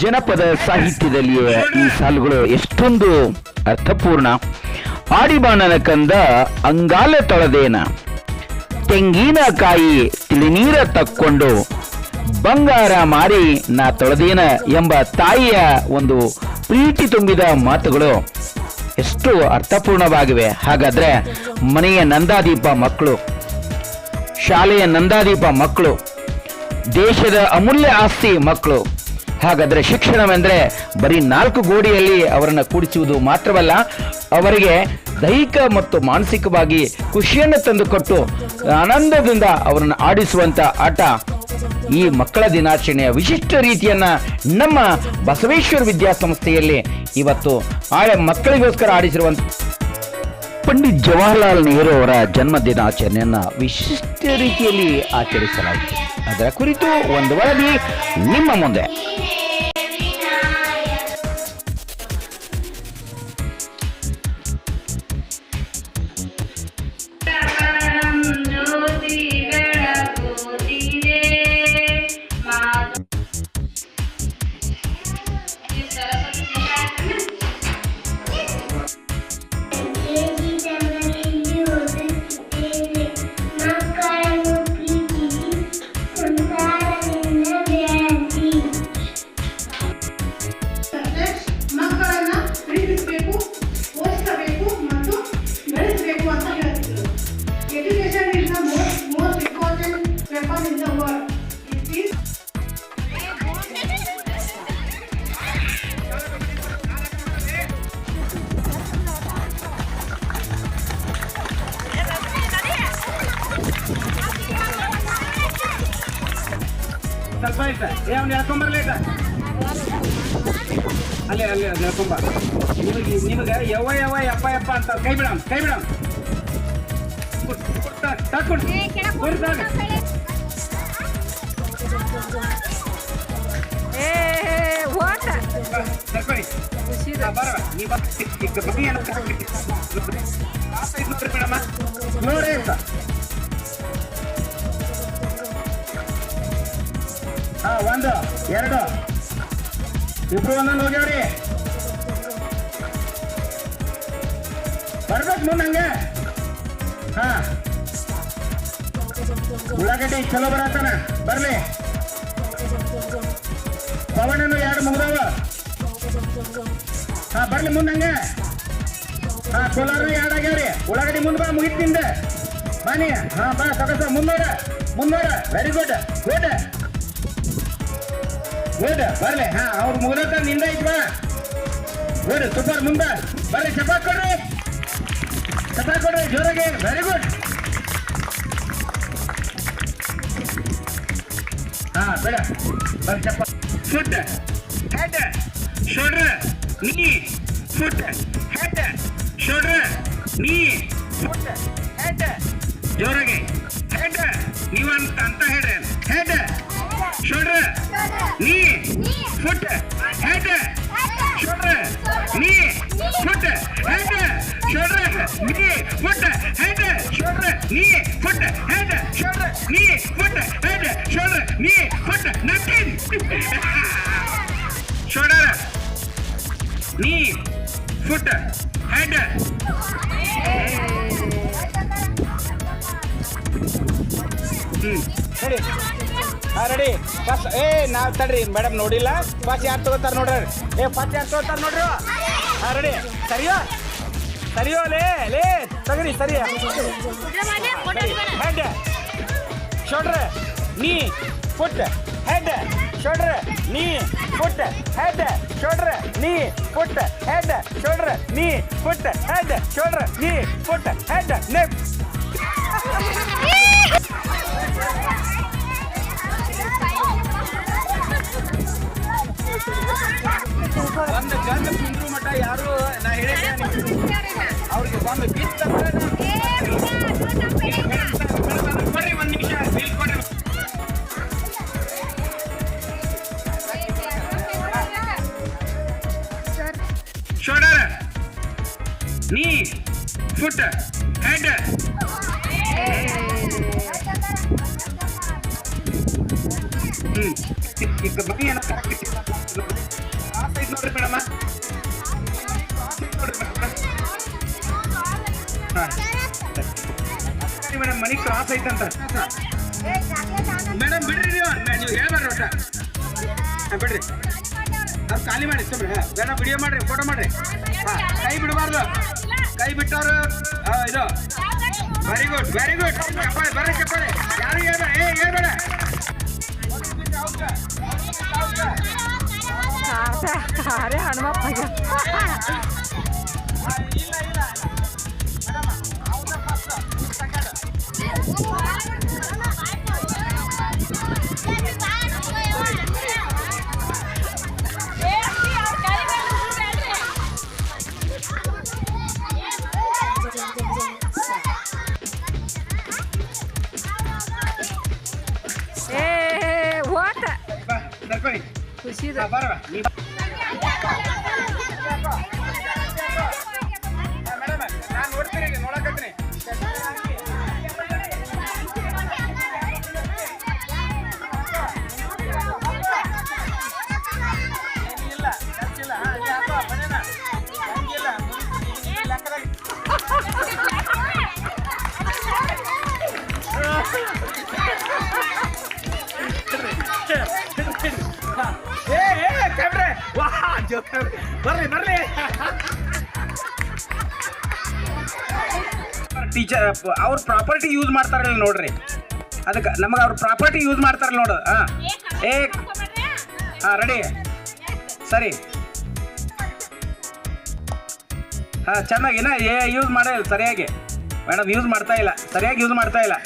ಜನಪದ ಸಾಹಿತ್ಯದಲ್ಲಿಯೇ ಈ ಸಾಲುಗಳು ಎಷ್ಟೊಂದು ಅರ್ಥಪೂರ್ಣ. ಆಡಿಬಾಣನ ಕಂದ ಅಂಗಾಲ ತೊಳೆದೇನ. ತೆಂಗಿನಕಾಯಿ ತಿಳಿನೀರ ತಕ್ಕೊಂಡು ಬಂಗಾರ ಮಾರಿ ನಾ ತೊಳೆದೇನ ಎಂಬ ತಾಯಿಯ ಒಂದು ಪ್ರೀತಿ ತುಂಬಿದ ಮಾತುಗಳು ಎಷ್ಟು ಅರ್ಥಪೂರ್ಣವಾಗಿವೆ. ಹಾಗಾದ್ರೆ ಮನೆಯ ನಂದಾದೀಪ ಮಕ್ಕಳು, ಶಾಲೆಯ ನಂದಾದೀಪ ಮಕ್ಕಳು, ದೇಶದ ಅಮೂಲ್ಯ ಆಸ್ತಿ ಮಕ್ಕಳು ಹಾಗಾದ್ರೆ ಶಿಕ್ಷಣವೆಂದ್ರೆ ಬರೀ ನಾಲ್ಕು ಗೋಡಿಯಲ್ಲಿ ಅವರನ್ನು ಕೂಡಿಸುವುದು ಮಾತ್ರವಲ್ಲ, ಅವರಿಗೆ ದೈಹಿಕ ಮತ್ತು ಮಾನಸಿಕವಾಗಿ ಖುಷಿಯನ್ನು ತಂದುಕೊಟ್ಟು ಆನಂದದಿಂದ ಅವರನ್ನು ಆಡಿಸುವಂತ ಆಟ ಈ ಮಕ್ಕಳ ದಿನಾಚರಣೆಯ ವಿಶಿಷ್ಟ ರೀತಿಯನ್ನ ನಮ್ಮ ಬಸವೇಶ್ವರ ವಿದ್ಯಾಸಂಸ್ಥೆಯಲ್ಲಿ ಇವತ್ತು ಆಳೆ ಮಕ್ಕಳಿಗೋಸ್ಕರ ಆಡಿಸಿರುವಂತ ಪಂಡಿತ್ ಜವಾಹರಲಾಲ್ ನೆಹರು ಅವರ ಜನ್ಮ ದಿನಾಚರಣೆಯನ್ನ ವಿಶಿಷ್ಟ ರೀತಿಯಲ್ಲಿ ಆಚರಿಸಲಾಯಿತು. ಅದರ ಕುರಿತು ಒಂದು ವರದಿ ನಿಮ್ಮ ಮುಂದೆ. ಸ್ವಲ್ಪ ಐತ ಏ ಅವ್ನು ಹೇಳ್ಕೊಂಬರ್ಲಿ ಐತ ಅಲ್ಲೇ ಅಲ್ಲೇ ಅದು ಹೇಳ್ಕೊಂಬ ನಿಮಗೆ ನಿಮಗೆ ಯವ್ವ ಯವ್ವ ಯಪ್ಪ ಯಪ್ಪ ಅಂತ ಕೈ ಬಿಡಮ್ ಕೈ ಬಿಡಮ್ ತಕ್ಕೊಂಡು ಏ ಓಟ ಸರ್ಪಡಿ ಬರ ನೀ. ಬನ್ನಿ ಬಿಡಮ್ಮ ನೋಡಿ ಅಂತ. ಇಬ್ರು ಒಂದೊಂದು ಹೋಗ್ಯಾವ್ರಿ ಬರ್ಬೇಕು ಮುಂದೆ ಹಂಗೆ ಹಾ. ಉಳ್ಳಾಗಡ್ಡಿ ಚಲೋ ಬರತ್ತಾನ? ಬರ್ಲಿ. ಪವನನು ಎರಡು ಮುಗ್ದವ. ಹಾ, ಬರ್ಲಿ ಮುಂದೆ ಹಂಗೆ. ಹಾ ಕೋಲಾರ ಎರಡು ಆಗ್ಯಾವ್ರಿ. ಉಳ್ಳಾಗಡ್ಡಿ ಮುಂದೆ ಬಾ, ಮುಗಿತ್ನಿಂದ. ಬಾನಿ ಹಾ, ಬಾ ಸಕಸ ಮುನ್ನೂರ ಮುನ್ನೂರ. ವೆರಿ ಗುಡ್ ಗುಡ್ ಗುಡ್ ಬರ್ಲಿ. ಹಾ, ಅವ್ರು ಮುಗ್ದತ್ತ ನಿಂದ ಐತ್ ಬಾ ಗುಡ್ ಸೂಪರ್ ಮುಂದೆ. ಬರ್ರಿ ಚಪಾತ್ ಕೊಡ್ರಿ ಚಪಾತ್ ಕೊಡ್ರಿ ಜೋರಾಗಿ. ವೆರಿ ಗುಡ್ ಹಾ, ಬೇಡ. ಬರ್ರಿ ಚಪ್ಪ. Foot head shoulder knee foot head shoulder knee foot head ಜೋರಾಗಿ. ಹೆಡ್ ನೀವಂತ ಅಂತ ಹೇಳ್ರಿ. Head shoulder knee foot head shoulder knee foot head shoulder knee foot head shoulder knee foot head shoulder knee foot head shoulder knee foot nothing shoulder knee foot head hmm ಸರಿ ಹಾ ready first ಏ, ನಾವು ತಡ್ರಿ madam ನೋಡಿಲ್ಲ. First ಯಾರು ತಗೋತಾರ ನೋಡ್ರಿ. ಏ ಫಸ್ಟ್ ಯಾರು ತಗೋತಾರ ನೋಡ್ರಿ. ಹಾ ರೆಡಿ ಸರಿಯೋ? ಸರಿಯೋ, ಲೇ ಲೇ, ತಗರಿ ಸರಿ head shoulder knee foot head shoulder knee foot head shoulder knee foot head shoulder knee foot head shoulder knee foot head neck ಯಾರು ನಾ ಹೇಳಿದ್ದೆ ಅವ್ರಿಗೆ ಒಂದು ಬಿತ್ತ ಕೊಡ್ರಿ ಒಂದು ನಿಮಿಷ ಬಿಲ್ ಕೊಡ್ರಿ ಶೋಲ್ಡರ್ ನೀ ಫುಟ್ ಹೆಡ್ ಹ್ಞೂ ಈಗ ಮನಿ ಏನೋ ಕರೆಕ್ಟ್ ಕ್ರಾಸ್ ಐತೆ ನೋಡ್ರಿ ಮೇಡಮ ಹಾಂ ಮೇಡಮ್ ಮನಿ ಕ್ರಾಸ್ ಐತಂತ ಮೇಡಮ್ ಬಿಡ್ರಿ ನೀವು ನ- ನೀವು ಹೇಳ್ಬೇಡ್ರಿ ಒಟ್ಟ ಹಾಂ ಬಿಡ್ರಿ ಅವ್ರು ಖಾಲಿ ಮಾಡಿ ಸುಮ್ಮನೆ ಬೇಡ ವಿಡಿಯೋ ಮಾಡ್ರಿ ಫೋಟೋ ಮಾಡ್ರಿ ಹಾಂ ಕೈ ಬಿಡಬಾರ್ದು ಕೈ ಬಿಟ್ಟವ್ರು ಆ, ಇದು ವೆರಿ ಗುಡ್ ವೆರಿ ಗುಡ್ ಚಪ್ಪಾಳೆ ಬರ್ರಿ ಚಪ್ಪಾಳೆ ಯಾರು ಹೇಳ್ಬೇಡ ಏ ಹೇಳ್ಬೇಡ ಅರೆ ಹನುಮಪ್ಪಗೆ बरोबर ವಾ ಜೋ ಕ್ಯಾಮ್ರೆ ಬರ್ಲಿ ಬರ್ಲಿ ಟೀಚರ್ ಅವ್ರ ಪ್ರಾಪರ್ಟಿ ಯೂಸ್ ಮಾಡ್ತಾರಲ್ಲ ನೋಡ್ರಿ. ಅದಕ್ಕೆ ನಮಗೆ ಅವ್ರ ಪ್ರಾಪರ್ಟಿ ಯೂಸ್ ಮಾಡ್ತಾರಲ್ಲ ನೋಡು. ಹಾ. ಏ ಹಾ ರೆಡಿ ಸರಿ. ಹಾ ಚೆನ್ನಾಗಿ. ಏನ ಏ ಯೂಸ್ ಮಾಡೇ ಇಲ್ಲ ಸರಿಯಾಗಿ. ಮೇಡಮ್ ಯೂಸ್ ಮಾಡ್ತಾ ಇಲ್ಲ. ಸರಿಯಾಗಿ ಯೂಸ್ ಮಾಡ್ತಾ ಇಲ್ಲ.